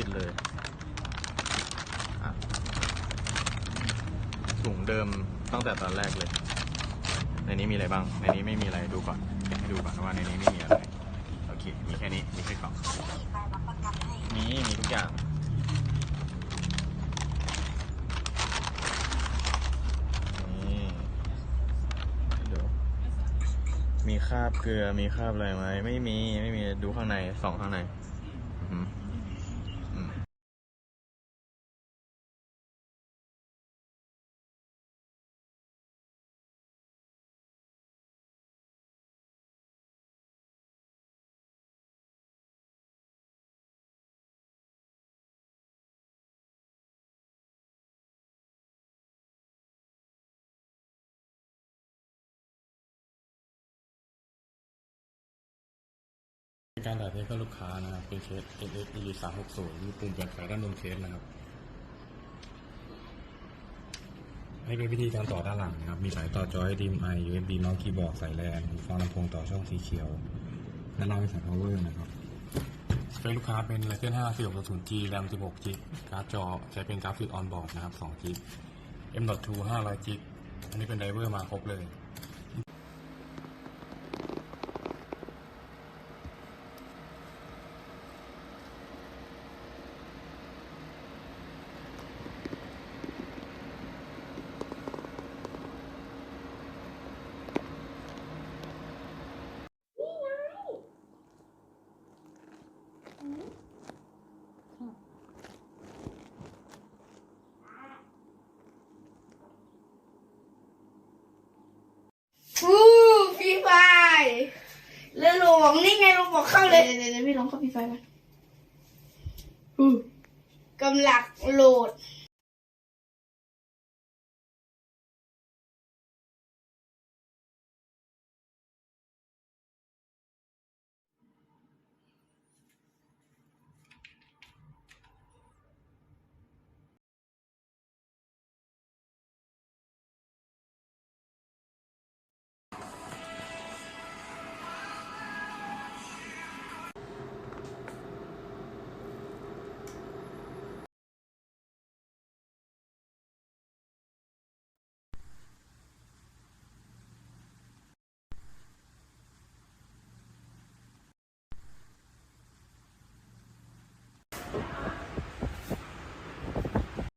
ติดเลยถุงเดิมตั้งแต่ตอนแรกเลย ในนี้มีอะไรบ้าง ในนี้ไม่มีอะไรดูก่อนให้ดูก่อนว่าในนี้ไม่มีอะไร โอเค มีแค่นี้ มีแค่กล่องมีมีทุกอย่างมีคราบเกลือ มีคราบอะไรไหม ไม่มี ไม่มี ดูข้างในส่องข้างใน อือหืออื เป็นการถ่ายเทสกับลูกค้านะครับ เป็นเคส NX e 3 6 0มีปุ่มเปิดไฟด้านบนเคสนะครับให้เป็นวิธีการต่อด้านหลังนะครับ มีสายต่อจอ HDMI USB เมาส์คีย์บอร์ดสายแลนหูฟังลำโพงต่อช่องสีเขียวด้านล่างเป็นสาย power นะครับสเปคลูกค้าเป็น Ryzen 5 4600G RAM 16 g การ์ดจอใช้เป็นกราฟิกออนบอร์ดนะครับ2 g M.2 500 g อันนี้เป็นไดเวอร์มาครบเลย ฟูฟรีไฟ เรือหลวงนี่ไงลงบอกเข้าเลยเดี๋ยวเดี๋ยวพี่ลองเข้าฟรีไฟก่อนฟูกำลังโหลด